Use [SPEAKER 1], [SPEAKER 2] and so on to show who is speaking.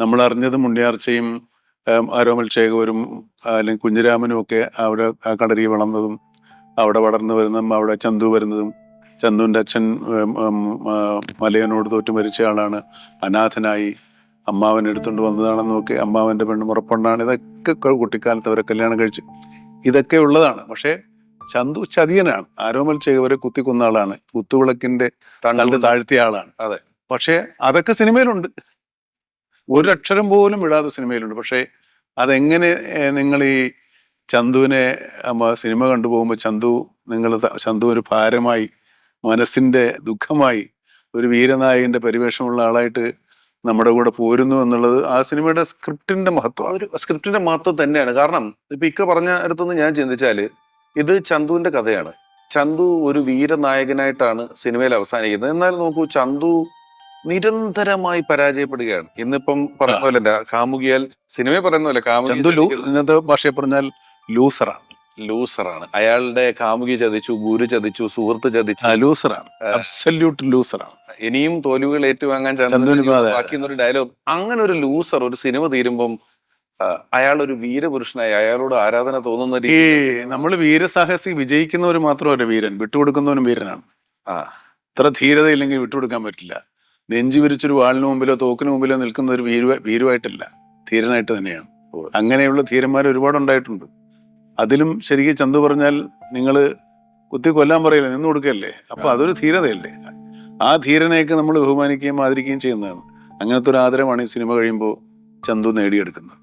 [SPEAKER 1] നമ്മൾ അറിഞ്ഞത് മുണ്ടിയാർച്ചയും ആരോമൽ ശേഖവരും അല്ലെങ്കിൽ കുഞ്ഞിരാമനും ഒക്കെ അവിടെ ആ കടലിൽ വളർന്നതും അവിടെ വളർന്നു വരുന്നതും അവിടെ ചന്തു വരുന്നതും ചന്തുവിന്റെ അച്ഛൻ മലയനോട് തോറ്റു മരിച്ച ആളാണ്. അനാഥനായി അമ്മാവൻ എടുത്തുകൊണ്ട് വന്നതാണെന്നും ഒക്കെ അമ്മാവന്റെ പെണ്ണ് മുറപ്പെണ്ണാണ് ഇതൊക്കെ കുട്ടിക്കാലത്ത് അവരെ കല്യാണം കഴിച്ച്. ഇതൊക്കെ ഉള്ളതാണ്. പക്ഷേ ചന്തു ചതിയനാണ്. ആരോമൽ ചേവരെ കുത്തിക്കൊന്ന ആളാണ്. കുത്തുവിളക്കിന്റെ താഴ്ത്തിയ ആളാണ്.
[SPEAKER 2] അതെ.
[SPEAKER 1] പക്ഷേ അതൊക്കെ സിനിമയിലുണ്ട്. ഒരു അക്ഷരം പോലും വിടാതെ സിനിമയിലുണ്ട്. പക്ഷേ അതെങ്ങനെ നിങ്ങൾ ഈ ചന്തുവിനെ സിനിമ കണ്ടുപോകുമ്പോൾ ചന്തു നിങ്ങൾ ചന്തു ഒരു ഭാരമായി മനസ്സിന്റെ ദുഃഖമായി ഒരു വീരനായകന്റെ പരിവേഷമുള്ള ആളായിട്ട് നമ്മുടെ കൂടെ പോരുന്നു എന്നുള്ളത് ആ സിനിമയുടെ സ്ക്രിപ്റ്റിന്റെ മഹത്വം.
[SPEAKER 2] ഒരു സ്ക്രിപ്റ്റിന്റെ മഹത്വം തന്നെയാണ്. കാരണം ഇപ്പൊ ഇക്ക പറഞ്ഞ അടുത്തുനിന്ന് ഞാൻ ചിന്തിച്ചാൽ ഇത് ചന്തുവിന്റെ കഥയാണ്. ചന്തു ഒരു വീരനായകനായിട്ടാണ് സിനിമയിൽ അവസാനിക്കുന്നത്. എന്നാൽ നോക്കൂ ചന്തു നിരന്തരമായി പരാജയപ്പെടുകയാണ്. ഇന്നിപ്പം പറഞ്ഞ പോലെ കാമുകിയാൽ സിനിമ പറയുന്ന പോലെ കാമുകി
[SPEAKER 1] ഇന്നത്തെ ഭാഷയെ പറഞ്ഞാൽ ലൂസറാണ്.
[SPEAKER 2] ലൂസറാണ്. അയാളുടെ കാമുകി ചതിച്ചു ഗുരു ചതിച്ചു സുഹൃത്ത് ചതിച്ചു.
[SPEAKER 1] ലൂസറാണ്. അബ്സല്യൂട്ട് ലൂസറാണ്.
[SPEAKER 2] ഇനിയും തോൽവികൾ ഏറ്റുവാങ്ങാൻ
[SPEAKER 1] അതെ.
[SPEAKER 2] ഡയലോഗ് അങ്ങനെ ഒരു ലൂസർ ഒരു സിനിമ തീരുമ്പം അയാൾ ഒരു വീരപുരുഷനായി അയാളോട് ആരാധന തോന്നുന്ന രീതി
[SPEAKER 1] നമ്മൾ വീരസാഹസി വിജയിക്കുന്നവർ മാത്രമല്ല വീരൻ. വിട്ടുകൊടുക്കുന്നവനും വീരനാണ്.
[SPEAKER 2] ആ.
[SPEAKER 1] ഇത്ര ധീരതയില്ലെങ്കിൽ വിട്ടുകൊടുക്കാൻ പറ്റില്ല. നെഞ്ചു വിരിച്ചൊരു വാളിന് മുമ്പിലോ തോക്കിന് മുമ്പിലോ നിൽക്കുന്ന ഒരു വീരു വീരുമായിട്ടല്ല ധീരനായിട്ട് തന്നെയാണ്. അങ്ങനെയുള്ള ധീരന്മാർ ഒരുപാട് ഉണ്ടായിട്ടുണ്ട് അതിലും ശരിക്കും ചന്തു പറഞ്ഞാൽ നിങ്ങൾ കുത്തി കൊല്ലാൻ പറയില്ല? നിന്ന് കൊടുക്കല്ലേ? അപ്പൊ അതൊരു ധീരതയല്ലേ? ആ ധീരനെയൊക്കെ നമ്മൾ ബഹുമാനിക്കുകയും ആദരിക്കുകയും ചെയ്യുന്നതാണ്. അങ്ങനത്തെ ഒരു ആദരവാണ് ഈ സിനിമ കഴിയുമ്പോൾ ചന്തു നേടിയെടുക്കുന്നത്.